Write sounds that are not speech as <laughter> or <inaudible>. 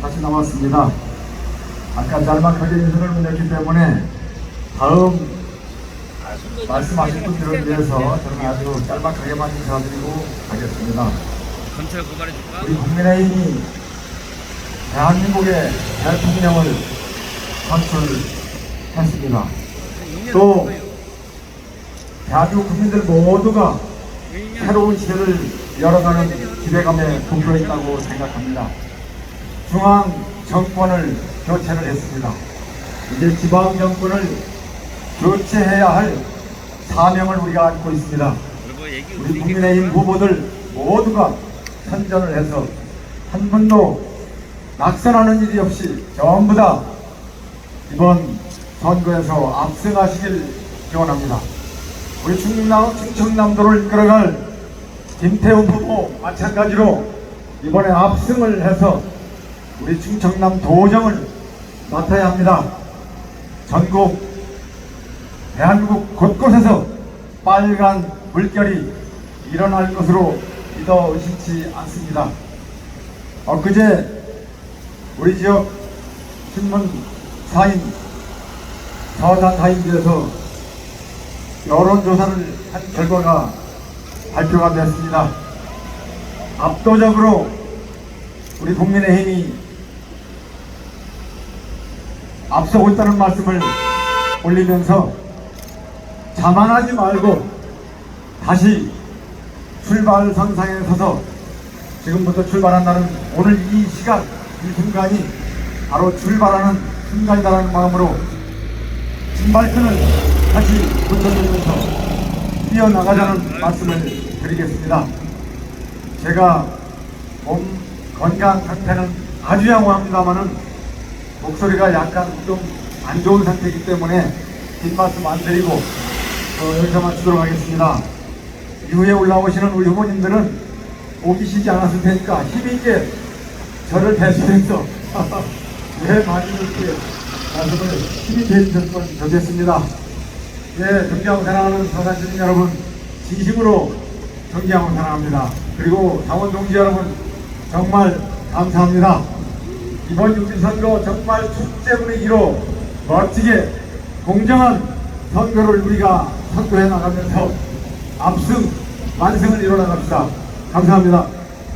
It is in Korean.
다시 나왔습니다. 아까 짤막하게 인선을 문했기 때문에 다음 말씀하신 분들을 위해서 저는 아주 짤막하게만 인사드리고 가겠습니다. 고발해줄까? 우리 국민의힘이 대한민국의 대통령을 선출했습니다. 또 대한민국 국민들 모두가 새로운 시대를 열어가는 기대감에 부풀어 있다고 생각합니다. 중앙 정권을 교체를 했습니다. 이제 지방 정권을 교체해야 할 사명을 우리가 안고 있습니다. 우리 국민의힘 후보들 모두가 선전을 해서 한 분도 낙선하는 일이 없이 전부 다 이번 선거에서 압승하시길 기원합니다. 우리 충남, 충청남도를 이끌어갈 김태훈 후보 마찬가지로 이번에 압승을 해서 우리 충청남 도정을 맡아야 합니다. 전국 대한민국 곳곳에서 빨간 물결이 일어날 것으로 믿어 의심치 않습니다. 엊그제 우리 지역 신문 사인 서산 타임즈에서 여론조사를 한 결과가 발표가 됐습니다. 압도적으로 우리 국민의 힘이 앞서고 있다는 말씀을 올리면서 자만하지 말고 다시 출발 선상에 서서 지금부터 출발한다는 오늘 이 시간, 이 순간이 바로 출발하는 순간이라는 마음으로 신발끈을 다시 붙여주면서 뛰어나가자는 말씀을 드리겠습니다. 제가 몸 건강 상태는 아주 양호합니다만은 목소리가 약간 좀 안 좋은 상태이기 때문에 긴 말씀 안 드리고 어, 여기서 마치도록 하겠습니다. 이후에 올라오시는 우리 후보님들은 오기 쉬지 않았을 테니까 힘있게 저를 배수해서 <laughs> 왜 많이 이렇게 말씀을 힘있게 해주셨으면 좋겠습니다. 예, 경기하고 사랑하는 서산 주민 여러분 진심으로 존경하고 사랑합니다. 그리고 당원 동지 여러분 정말 감사합니다. 이번 유기선거 정말 축제 분위기로 멋지게 공정한 선거를 우리가 선도해 나가면서 압승, 완승을 이뤄나갑시다. 감사합니다.